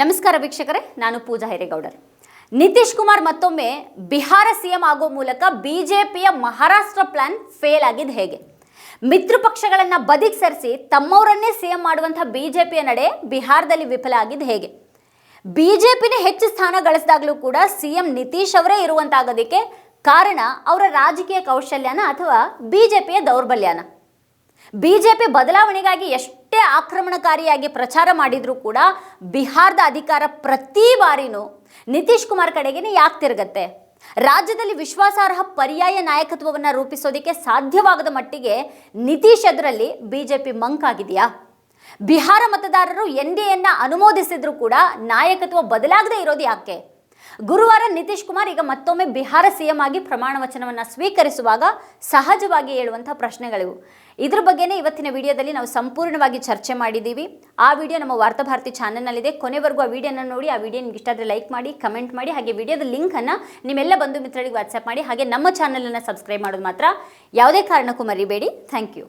ನಮಸ್ಕಾರ ವೀಕ್ಷಕರೇ, ನಾನು ಪೂಜಾ ಹಿರೇಗೌಡರ್. ನಿತೀಶ್ ಕುಮಾರ್ ಮತ್ತೊಮ್ಮೆ ಬಿಹಾರ ಸಿಎಂ ಆಗೋ ಮೂಲಕ ಬಿಜೆಪಿಯ ಮಹಾರಾಷ್ಟ್ರ ಪ್ಲಾನ್ ಫೇಲ್ ಆಗಿದ್ದು ಹೇಗೆ? ಮಿತ್ರ ಪಕ್ಷಗಳನ್ನ ಬದಿಗೆ ಸರಿಸಿ ತಮ್ಮವರನ್ನೇ ಸಿಎಂ ಮಾಡುವಂತಹ ಬಿಜೆಪಿಯ ನಡೆ ಬಿಹಾರದಲ್ಲಿ ವಿಫಲ ಆಗಿದ್ದು ಹೇಗೆ? ಬಿಜೆಪಿನೇ ಹೆಚ್ಚು ಸ್ಥಾನ ಗಳಿಸಿದಾಗಲೂ ಕೂಡ ಸಿಎಂ ನಿತೀಶ್ ಅವರೇ ಇರುವಂತಾಗೋದಕ್ಕೆ ಕಾರಣ ಅವರ ರಾಜಕೀಯ ಕೌಶಲ್ಯನ ಅಥವಾ ಬಿಜೆಪಿಯ ದೌರ್ಬಲ್ಯನ? ಬಿಜೆಪಿ ಬದಲಾವಣೆಗಾಗಿ ಎಷ್ಟೇ ಆಕ್ರಮಣಕಾರಿಯಾಗಿ ಪ್ರಚಾರ ಮಾಡಿದರೂ ಕೂಡ ಬಿಹಾರದ ಅಧಿಕಾರ ಪ್ರತಿ ಬಾರಿನೂ ನಿತೀಶ್ ಕುಮಾರ್ ಕಡೆಗೇನೆ ಯಾಕೆ ತಿರುಗತ್ತೆ? ರಾಜ್ಯದಲ್ಲಿ ವಿಶ್ವಾಸಾರ್ಹ ಪರ್ಯಾಯ ನಾಯಕತ್ವವನ್ನು ರೂಪಿಸೋದಕ್ಕೆ ಸಾಧ್ಯವಾಗದ ಮಟ್ಟಿಗೆ ನಿತೀಶ್ ಅದರಲ್ಲಿ ಬಿಜೆಪಿ ಮಂಕಾಗಿದೆಯಾ ಬಿಹಾರ ಮತದಾರರು ಎನ್ ಡಿ ಎನ್ನ ಅನುಮೋದಿಸಿದ್ರು ಕೂಡ ನಾಯಕತ್ವ ಬದಲಾಗದೇ ಇರೋದು ಯಾಕೆ? ಗುರುವಾರ ನಿತೀಶ್ ಕುಮಾರ್ ಈಗ ಮತ್ತೊಮ್ಮೆ ಬಿಹಾರ ಸಿಎಂ ಆಗಿ ಪ್ರಮಾಣ ವಚನವನ್ನು ಸ್ವೀಕರಿಸುವಾಗ ಸಹಜವಾಗಿ ಹೇಳುವಂಥ ಪ್ರಶ್ನೆಗಳಿವು. ಇದ್ರ ಬಗ್ಗೆನೇ ಇವತ್ತಿನ ವಿಡಿಯೋದಲ್ಲಿ ನಾವು ಸಂಪೂರ್ಣವಾಗಿ ಚರ್ಚೆ ಮಾಡಿದ್ದೀವಿ ಆ ವಿಡಿಯೋ ನಮ್ಮ ವಾರ್ತಾಭಾರತಿ ಚಾನಲ್ನಲ್ಲಿದೆ. ಕೊನೆವರೆಗೂ ಆ ವಿಡಿಯೋನ ನೋಡಿ, ಆ ವಿಡಿಯೋ ನಿಮ್ಗೆ ಇಷ್ಟ ಆದರೆ ಲೈಕ್ ಮಾಡಿ, ಕಮೆಂಟ್ ಮಾಡಿ, ಹಾಗೆ ವಿಡಿಯೋದ ಲಿಂಕನ್ನು ನಿಮ್ಮೆಲ್ಲ ಬಂಧು ಮಿತ್ರರಿಗೆ ವಾಟ್ಸಪ್ ಮಾಡಿ, ಹಾಗೆ ನಮ್ಮ ಚಾನಲನ್ನು ಸಬ್ಸ್ಕ್ರೈಬ್ ಮಾಡೋದು ಮಾತ್ರ. ಯಾವುದೇ ಕಾರಣಕ್ಕೂ ಮರಿಬೇಡಿ. Thank you.